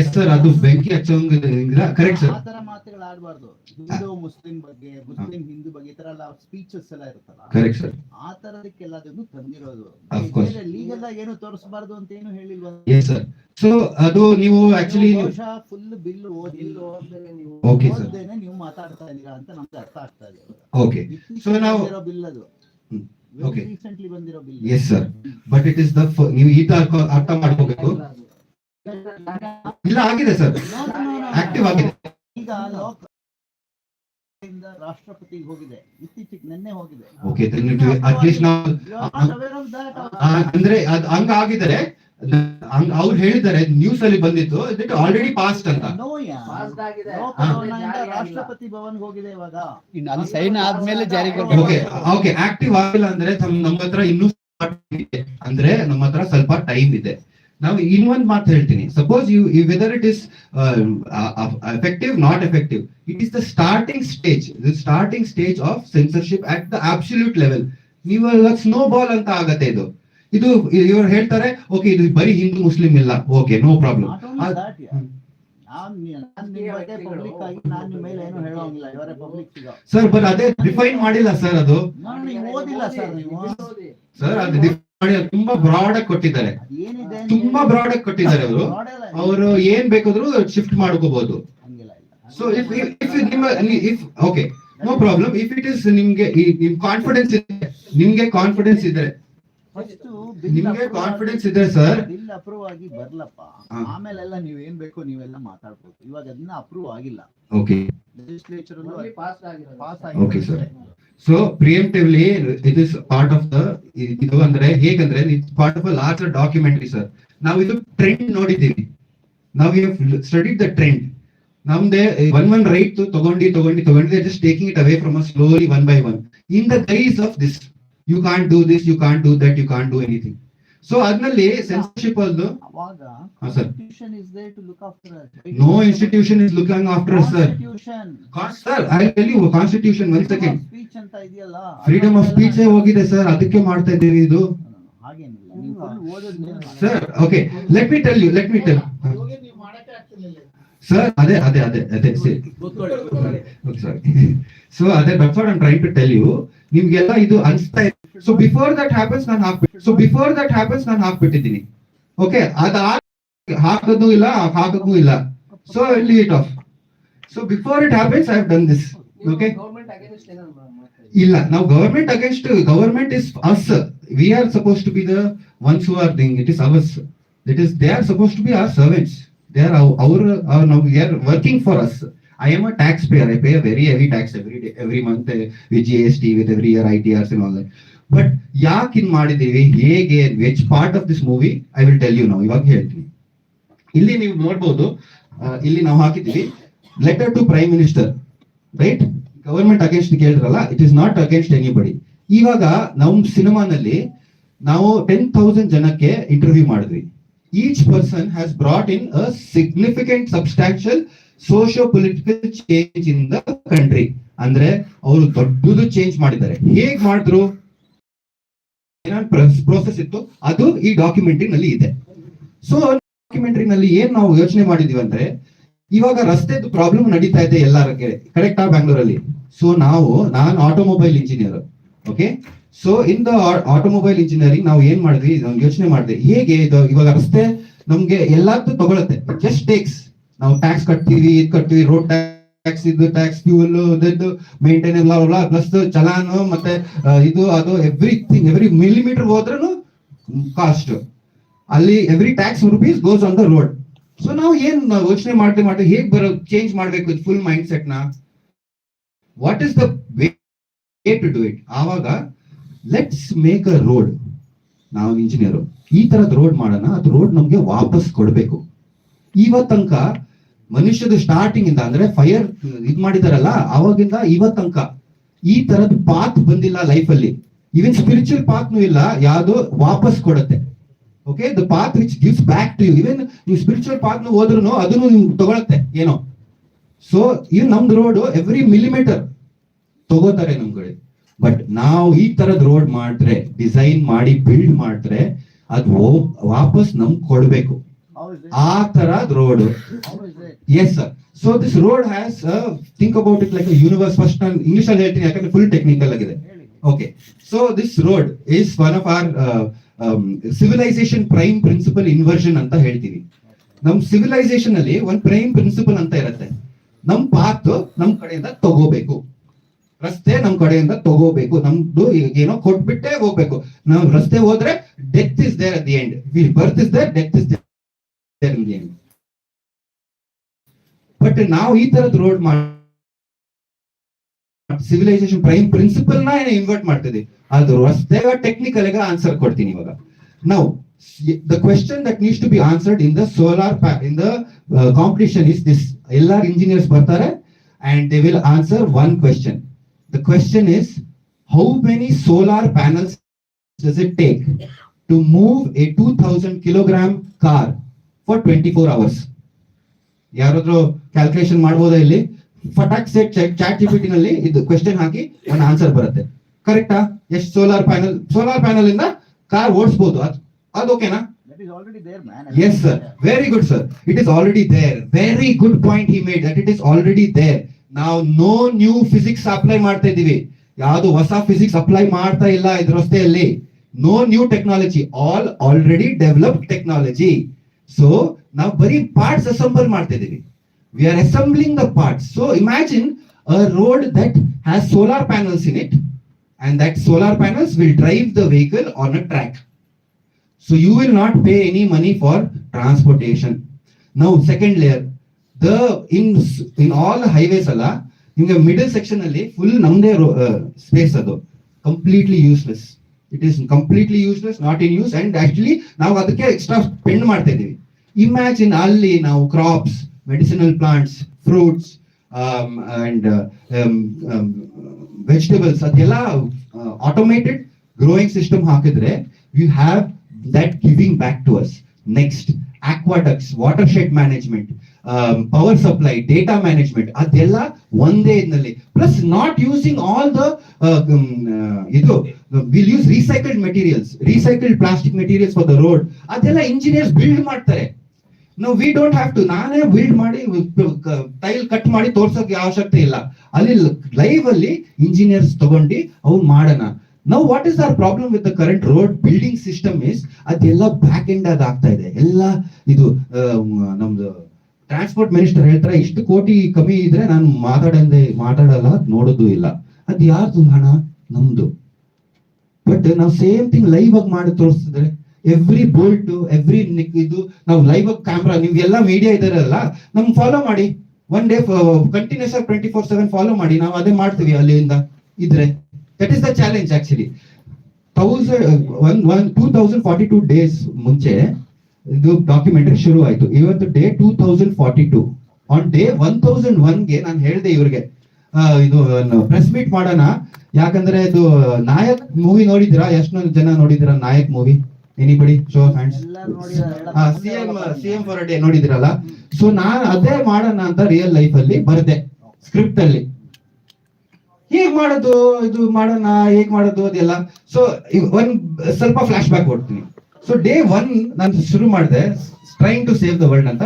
Yes sir ಅದು ಬೆಂಕಿ ಹಚ್ಚೋಂಗಿಲ್ಲ correct sir ಆ ತರ ಮಾತುಗಳು ಆಡಬಾರ್ದು. ಹಿಂದೂ ಮುಸ್ಲಿಂ ಬಗ್ಗೆ ಮುಸ್ಲಿಂ ಹಿಂದೂ ಬಗ್ಗೆ ಈ ತರ ಎಲ್ಲ ಸ್ಪೀಚಸ್ ಎಲ್ಲ ಇರುತ್ತಲ್ಲ? ಕರೆಕ್ಟ್ ಸರ್ ಆ ತರದಕ್ಕೆಲ್ಲದನ್ನು ತಂದಿರೋದು. ಲೀಗಲ್ ಆಗಿ ಏನು ತೋರಿಸಬಾರ್ದು ಅಂತ ಏನು ಹೇಳಿಲ್ವಾ? ಎಸ್ ಸರ್ ಸೊ ಅದು ನೀವು ಆಕ್ಚುಲಿ ಫುಲ್ ಬಿಲ್ ಓದಿಲ್ಲ Okay, sir. ಓದ್ದೇನೆ ನೀವು ಮಾತಾಡ್ತಾ ಇದ್ದೀರಾ ಅಂತ ನಮ್ಗೆ ಅರ್ಥ ಆಗ್ತಾ ಇದೆ. ಓಕೆ ಸೊ ನಾವು ಬಿಲ್ ಅದು. ಓಕೆ ರೀಸೆಂಟ್ಲಿ ಬಂದಿರೋ bill yes sir but it is the ನೀವು ಈ ತರ ಅರ್ಥ ಮಾಡ್ಕೋಬೇಕು. ಇಲ್ಲ ಆಗಿದೆ ಸರ್. ಆಕ್ಟಿವ್ ಆಗಿದೆ. ಈಗ ಲೋಕ ರಾಷ್ಟ್ರಪತಿಗೆ ಹೋಗಿದೆ. ಇತ್ತೀಚೆಗೆ ನಿನ್ನೆ ಹೋಗಿದೆ. ಓಕೆ ಅಟ್ಲೀಸ್ಟ್ ನಾವು ಅಂದ್ರೆ ಅದ್ ಹಂಗ ಆಗಿದ್ದಾರೆ. ಅವ್ರು ಹೇಳಿದ್ದಾರೆ ನ್ಯೂಸ್ ಅಲ್ಲಿ ಬಂದಿತ್ತು. ಇಟ್ ಆಲ್ರೆಡಿ ಪಾಸ್ಟ್ ಅಂತ. ರಾಷ್ಟ್ರಪತಿ ಭವನ್ ಹೋಗಿದೆ ಇವಾಗ. ಸೈನ್ ಆದ್ಮೇಲೆ ಜಾರಿಗೆ ಓಕೆ ಓಕೆ ಆಕ್ಟಿವ್ ಆಗಿಲ್ಲ ಅಂದ್ರೆ ನಮ್ಮ ಹತ್ರ ಇನ್ನೂ ಇದೆ. ಅಂದ್ರೆ ನಮ್ಮ ಹತ್ರ ಸ್ವಲ್ಪ ಟೈಮ್ ಇದೆ. ನಾವು ಇನ್ನೊಂದು ಮಾತು ಹೇಳ್ತೀನಿ. Suppose you whether it is effective not effective it is the starting stage starting stage of censorship at the absolute level ನೀವು ಸ್ನೋ ಬಾಲ್ ಅಂತ ಆಗತ್ತೆ ಇದು. ಇದು ಇವ್ರು ಹೇಳ್ತಾರೆ ಓಕೆ ಇದು ಬರೀ ಹಿಂದೂ ಮುಸ್ಲಿಂ ಇಲ್ಲ. Okay no problem sir but ಅದೇ ಡಿಫೈನ್ ಮಾಡಿಲ್ಲ ಸರ್ ಅದು. ನಾನು ಓದಿಲ್ಲ ಸರ್ ಅದು ತುಂಬಾ ಬ್ರಾಡ್ ಆಗಿ ಕೊಟ್ಟಿದ್ದಾರೆ. ಏನಿದೆ ತುಂಬಾ ಬ್ರಾಡ್ ಆಗಿ ಕೊಟ್ಟಿದ್ದಾರೆ ಅವರು. ಅವರು ಏನ್ ಬೇಕಾದ್ರು ಶಿಫ್ಟ್ ಮಾಡ್ಕೋಬಹುದು ಸೊ ಇಫ್ ಇಫ್ ನಿಮ್ಮ if okay no problem if it is ನಿಮ್ಗೆ ನಿಮ್ ಕಾನ್ಫಿಡೆನ್ಸ್ ಇದೆ. ನಿಮ್ಗೆ ಕಾನ್ಫಿಡೆನ್ಸ್ ಇದೆ ಫಸ್ಟ್ ನಿಮ್ಗೆ ಕಾನ್ಫಿಡೆನ್ಸ್ ಇದೆ ಸರ್ ಬಿಲ್ ಅಪ್ರೂವ್ ಆಗಿ ಬರ್ಲಪ್ಪ. ಆಮೇಲೆಲ್ಲ ನೀವ್ ಏನ್ ಬೇಕೋ ನೀವೆಲ್ಲ ಮಾತಾಡ್ಬೋದು. ಇವಾಗ ಅದನ್ನ ಅಪ್ರೂವ್ ಆಗಿಲ್ಲ. ಓಕೆ ಲೆಜಿಸ್ಲೇಚರ್ ಪಾಸ್ ಆಗಿರೋ. ಪಾಸ್ ಆಗಿ ಓಕೆ ಆಗಿದೆ so preemptively it is part of the ಇದು ಅಂದ್ರೆ ಹೇಗಂದ್ರೆ part of a larger documentary sir ನಾವು ಇದು ಟ್ರೆಂಡ್ ನೋಡಿದ್ದೀವಿ. ನಾವು ಸ್ಟಡಿಡ್ ದ ಟ್ರೆಂಡ್ ನಮ್ದೆ ಒನ್ ಒನ್ ರೈಟ್ ತಗೊಂಡು, ತಗೊಂಡಿ ತಗೊಂಡಿದೆ just taking it away from slowly one by one in the guise of this you can't do this you can't do that you can't do anything so ಅದ್ನಲ್ಲಿ censorship ಅಲ್ದು? ಅವಾಗ institution is there to look after no institution is looking after sir constitution sir I tell you constitution one second speech ಅಂತ ಇದೆಯಲ್ಲ freedom of speech ಹೋಗಿದೆ sir ಅದಕ್ಕೆ ಮಾಡ್ತಾ ಇದ್ದೀವಿ ಇದು? ಹಾಗೇನಿಲ್ಲ. ನೀವು sir okay let me tell you let me tell sir ಅದೇ ಅದೇ ಅದೇ ಅದೇ ಸಾರಿ ಸೊ ಅದೇ that's what I'm trying to tell you ನಿಮ್ಗೆಲ್ಲ ಇದು ಅನ್ಸ್ತಾ ಇದೆ ಸೊ ಬಿಫೋರ್ ದಟ್ ಹ್ಯಾಪನ್ಸ್ ನಾನು ಹಾಕ್ಬಿಟ್ಟು ಸೊ ಬಿಫೋರ್ ದಟ್ ಹ್ಯಾಪನ್ಸ್ ನಾನು ಹಾಕ್ಬಿಟ್ಟಿದ್ದೀನಿ. ಓಕೆ ಅದ ಹಾಕೋದು ಇಲ್ಲ ಹಾಕೋದು ಇಲ್ಲ. ಸೊ ಇಲ್ಲಿ it of so before it happens I have done this okay? ಇಲ್ಲ ನಾವು government against government is us we are suppose to be the ones who are thing it is ours it is they are suppose to be our servants they are our ನಾವು we are working for us I am a tax payer I pay a very heavy tax every day every month with G S T with every year I T Rs in all but ಯಾಕೆ ಇನ್ ಮಾಡಿದೀವಿ ಹೇಗೆ? Which part of this movie I will tell you ನಾವು ಇವಾಗ ಹೇಳ್ತೀನಿ. ಇಲ್ಲಿ ನೀವು ನೋಡ್ಬೋದು. ಇಲ್ಲಿ ನಾವು ಹಾಕಿದ್ದೀವಿ. Letter to prime minister right government against ಕೇಳಿದ್ರಲ್ಲ it is not against anybody ಇವಾಗ ನಮ್ ಸಿನಿಮಾನಲ್ಲಿ ನಾವು ಟೆನ್ ಥೌಸಂಡ್ ಜನಕ್ಕೆ ಇಂಟರ್ವ್ಯೂ ಮಾಡಿದ್ವಿ. Each person has brought in a significant substantial socio political change in the country ಅಂದ್ರೆ, ಅವರು ದೊಡ್ಡದು ಚೇಂಜ್ ಮಾಡಿದ್ದಾರೆ. ಹೇಗ್ ಮಾಡಿದ್ರು? ಪ್ರೋಸೆಸ್ ಇತ್ತು. ಅದು ಈ ಡಾಕ್ಯುಮೆಂಟರಿ ನಲ್ಲಿ ಇದೆ. ಸೊ ಡಾಕ್ಯುಮೆಂಟರಿ ನಲ್ಲಿ ಏನ್ ನಾವು ಯೋಚನೆ ಮಾಡಿದೀವಿ ಅಂದ್ರೆ, ಇವಾಗ ರಸ್ತೆದು ಪ್ರಾಬ್ಲಮ್ ನಡೀತಾ ಇದೆ ಎಲ್ಲರ ಕರೆಕ್ಟ್ ಆ ಬ್ಯಾಂಗ್ಳೂರಲ್ಲಿ ಸೊ ನಾವು, ನಾನು automobile engineer okay so in the automobile engineering ನಾವು ಏನ್ ಮಾಡಿದ್ವಿ? ಯೋಚನೆ ಮಾಡಿದ್ವಿ. ಹೇಗೆ ಇದು ಇವಾಗ ರಸ್ತೆ ನಮ್ಗೆ ಎಲ್ಲಾರ್ದು ತಗೊಳತ್ತೆ. ಜಸ್ಟ್ ಟೇಕ್ಸ್ ನಾವು ಟ್ಯಾಕ್ಸ್ ಕಟ್ತೀವಿ, ಇದ್ ಕಟ್ತೀವಿ ರೋಡ್ ಟ್ಯಾಕ್ಸ್ ಇದು ಟ್ಯಾಕ್ಸ್ ಫ್ಯೂಲ್ ಇದ್ದು ಮೇಂಟೈನ್ ಎಲ್ಲ ಪ್ಲಸ್ ಚಲಾನು, ಮತ್ತೆ ಇದು, ಅದು ಎವ್ರಿಥಿಂಗ್ ಎವ್ರಿ ಮಿಲಿಮೀಟರ್ ಹೋದ್ರೂ ಕಾಸ್ಟ್ ಅಲ್ಲಿ every tax rupees goes on the road so ನಾವು ಏನ್ ಯೋಚನೆ ಮಾಡ್ತಾ ಮಾಡ್ತಾ ಹೇಗ್ ಬರೋ ಚೇಂಜ್ ಮಾಡ್ಬೇಕು full mind ಸೆಟ್ನ? What is the way to do it ಆವಾಗ ಲೆಟ್ಸ್ ಮೇಕ್ ಅ ರೋಡ್ ನಾವು ಇಂಜಿನಿಯರ್ ಈ ತರದ್ ರೋಡ್ ಮಾಡೋಣ, ಅದು ರೋಡ್ ನಮ್ಗೆ ವಾಪಸ್ ಕೊಡ್ಬೇಕು. ಇವತ್ ತನಕ ಮನುಷ್ಯದ ಸ್ಟಾರ್ಟಿಂಗ್ ಇಂದ ಅಂದ್ರೆ ಫೈರ್ ಇದ್ ಮಾಡಿದಾರಲ್ಲ ಅವಾಗಿಂದ ಇವತ್ ತನಕ ಈ ತರದ್ ಪಾತ್ ಬಂದಿಲ್ಲ ಲೈಫ್ ಅಲ್ಲಿ. ಇವನ್ ಸ್ಪಿರಿಚುವಲ್ ಪಾತ್ನು ಇಲ್ಲ ಯಾವ್ದು ವಾಪಸ್ ಕೊಡುತ್ತೆ. Okay the path which gives back to you even ನೀವು ಸ್ಪಿರಿಚುವಲ್ ಪಾತ್ ಹೋದ್ರು ಅದನ್ನು ನೀವು ತಗೊಳತ್ತೆ ಏನೋ. ಸೊ ಇವ್ ನಮ್ದು ರೋಡ್ ಎವ್ರಿ ಮಿಲಿಮೀಟರ್ ತಗೋತಾರೆ ನಮ್ಗಳು. ಬಟ್ ನಾವು ಈ ತರದ್ ರೋಡ್ ಮಾಡಿದ್ರೆ ಡಿಸೈನ್ ಮಾಡಿ ಬಿಲ್ಡ್ ಮಾಡಿದ್ರೆ ಅದು ವಾಪಸ್ ನಮ್ಗೆ ಕೊಡ್ಬೇಕು? ಆ ತರದ್ road? Yes sir so this road has think about it like universe first ನಾನು ಇಂಗ್ಲಿಷ್ ಅಲ್ಲಿ ಹೇಳ್ತೀನಿ ಯಾಕಂದ್ರೆ ಫುಲ್ ಟೆಕ್ನಿಕಲ್ ಆಗಿದೆ. Okay so this road is one of our civilisation prime principle inversion ಅಂತ ಹೇಳ್ತೀವಿ. ನಮ್ ಸಿವಿಲೈಸೇಷನ್ ಅಲ್ಲಿ ಒಂದ್ ಪ್ರೈಮ್ ಪ್ರಿನ್ಸಿಪಲ್ ಅಂತ ಇರುತ್ತೆ. ನಮ್ ಪಾತ್ ನಮ್ ಕಡೆಯಿಂದ ತಗೋಬೇಕು. ರಸ್ತೆ ನಮ್ ಕಡೆಯಿಂದ ತಗೋಬೇಕು. ನಮ್ದು ಏನೋ ಕೊಟ್ಬಿಟ್ಟೆ ಹೋಗ್ಬೇಕು. ನಾವು ರಸ್ತೆ ಹೋದ್ರೆ death is there at the end birth is there death is there in the end but ನಾವು ಈ ತರದ್ ರೋಡ್ ಮಾಡಿ ಸಿವಿಲೈಸೇಷನ್ ಪ್ರೈಮ್ ಪ್ರಿನ್ಸಿಪಲ್ನ ಇನ್ವರ್ಟ್ ಮಾಡ್ತಿದ್ವಿ ಅದು ರಸ್ತೆ ಟೆಕ್ನಿಕಲ್ ಆನ್ಸರ್ ಕೊಡ್ತೀನಿ ಇವಾಗ. ನಾವು the question that needs to be answered in the solar in the competition is this ಎಲ್ಲಾ ಇಂಜಿನಿಯರ್ಸ್ ಬರ್ತಾರೆ and they will answer one question the question is how many solar panels does it take to move a two thousand kilogram car for twenty four hours ಯಾರಾದ್ರೂ calculation ಮಾಡ್ಬೋದಾ ಇಲ್ಲಿ? ಫಟಾಕ್ set chat GPT ನಲ್ಲಿ ಇದು question ಹಾಕಿ ಒಂದು answer ಬರುತ್ತೆ. ಕರೆಕ್ಟಾ ಎಷ್ಟು ಸೋಲಾರ್ ಪ್ಯಾನಲ್ ಸೋಲಾರ್ ಪ್ಯಾನಲ್ ಇಂದ ಕಾರ್ ಓಡಿಸಬಹುದು ಅದು. ಓಕೆನಾ. Yes sir very good sir it is already there very good point he made that it is already there ನಾವು ನೋ ನ್ಯೂ ಫಿಸಿಕ್ಸ್ ಅಪ್ಲೈ ಮಾಡ್ತಾ ಇದೀವಿ ಯಾವುದು ಹೊಸ ಫಿಸಿಕ್ಸ್ ಅಪ್ಲೈ ಮಾಡ್ತಾ ಇಲ್ಲ ಇದ್ರ ರಸ್ತೆಯಲ್ಲಿ no new technology all already developed technology so ನಾವು ಬರೀ ಪಾರ್ಟ್ಸ್ ಅಸೆಂಬಲ್ ಮಾಡ್ತಾ ಇದೀವಿ we are assembling the parts so imagine a road that has solar panels in it and that solar panels will drive the vehicle on a track. So you will not pay any money for transportation. Second layer, the in in all the highways ಅಲ್ಲ ನಿಮ್ಗೆ middle section ಅಲ್ಲಿ full ನಮ್ದೇ space ಅದು. Completely useless it is completely useless not in use and actually ನಾವು ಅದಕ್ಕೆ extra spend ಮಾಡ್ತಾ ಇದೀವಿ imagine ಅಲ್ಲಿ ನಾವು crops medicinal plants fruits and vegetables ಅದೆಲ್ಲ ಆಟೋಮೇಟೆಡ್ ಗ್ರೋಯಿಂಗ್ ಸಿಸ್ಟಮ್ ಹಾಕಿದ್ರೆ you have that giving back to us next aqueducts watershed management power supply data management ಅದೆಲ್ಲ ಒಂದೇ ಇದ್ನಲ್ಲಿ. Plus not using all the ಇದು will use recycled materials recycled plastic materials for the road ಅದೆಲ್ಲ engineers build ಮಾಡ್ತಾರೆ. ನಾವು we don't have to ನಾನೇ build ಮಾಡಿ tile cut ಮಾಡಿ ತೋರ್ಸೋಕೆ ಅವಶ್ಯಕತೆ ಇಲ್ಲ. ಅಲ್ಲಿ ಲೈವ್ ಅಲ್ಲಿ ಇಂಜಿನಿಯರ್ಸ್ ತಗೊಂಡು ಅವ್ರು ಮಾಡೋಣ. ನಾವು what is our problem with the current road building system is ಅದೆಲ್ಲ ಬ್ಯಾಕ್ ಎಂಡ್ ಅದ್ ಆಗ್ತಾ ಇದೆ. ಎಲ್ಲ ಇದು ನಮ್ದು ಟ್ರಾನ್ಸ್ಪೋರ್ಟ್ ಮಿನಿಸ್ಟರ್ ಹೇಳ್ತಾರೆ, ಇಷ್ಟು ಕೋಟಿ ಕಮ್ಮಿ ಇದ್ರೆ ನಾನು ಮಾತಾಡಂದೆ, ಮಾತಾಡಲ್ಲ ನೋಡೋದು ಇಲ್ಲ. ಅದ್ ಯಾರ್ದು ಹಣ? ನಮ್ದು. ಬಟ್ ನಾವು ಸೇಮ್ ಥಿಂಗ್ ಲೈವ್ ಆಗಿ ಮಾಡಿ ತೋರಿಸಿದ್ರೆ ಎವ್ರಿ ಬೋಲ್ಟ್ ಎವ್ರಿ ಇದು, ನಾವು ಲೈವ್ ಕ್ಯಾಮ್ರಾ ನೀವು ಎಲ್ಲ ಮೀಡಿಯಾ ಇದಾರಲ್ಲ ನಮ್ ಫಾಲೋ ಮಾಡಿ. ಒನ್ ಡೇ ಕಂಟಿನ್ಯೂಸ್ ಆಗಿ ಟ್ವೆಂಟಿ ಫೋರ್ ಸೆವೆನ್ ಫಾಲೋ ಮಾಡಿ. ನಾವು ಅದೇ ಮಾಡ್ತೀವಿ ಅಲ್ಲಿಂದ ಇದ್ರೆ. That is the challenge actually thousand one one two thousand forty two days ಮುಂಚೆ ಇದು ಡಾಕ್ಯುಮೆಂಟ್ರಿ ಶುರು ಆಯ್ತು ಇವತ್ತು day two thousand forty two on day one thousand ಒನ್ಗೆ ನಾನು ಹೇಳಿದೆ ಇವ್ರಿಗೆ ಇದು ಪ್ರೆಸ್ ಮೀಟ್ ಮಾಡೋಣ. ಯಾಕಂದ್ರೆ ಇದು, ನಾಯಕ್ ಮೂವಿ ನೋಡಿದಿರಾ ಎಷ್ಟೊಂದು ಜನ ನೋಡಿದಿರಾ Nayak movie anybody show hands CM CM for day ನೋಡಿದಿರಲ್ಲ. So ನಾನು ಅದೇ ಮಾಡೋಣ ಅಂತ ರಿಯಲ್ ಲೈಫ್ ಅಲ್ಲಿ ಬರ್ದೆ ಸ್ಕ್ರಿಪ್ಟ್ ಅಲ್ಲಿ. ಹೇಗ್ ಮಾಡೋದು ಇದು ಮಾಡೋಣ ಹೇಗ್ ಮಾಡೋದು ಅದೆಲ್ಲ. ಸೊ ಒಂದ್ ಸ್ವಲ್ಪ ಫ್ಲಾಶ್ ಬ್ಯಾಕ್ ಕೊಡ್ತೀನಿ. ಸೊ ಡೇ ಒನ್ ನಾನು ಶುರು ಮಾಡಿದೆ trying to save the world ಅಂತ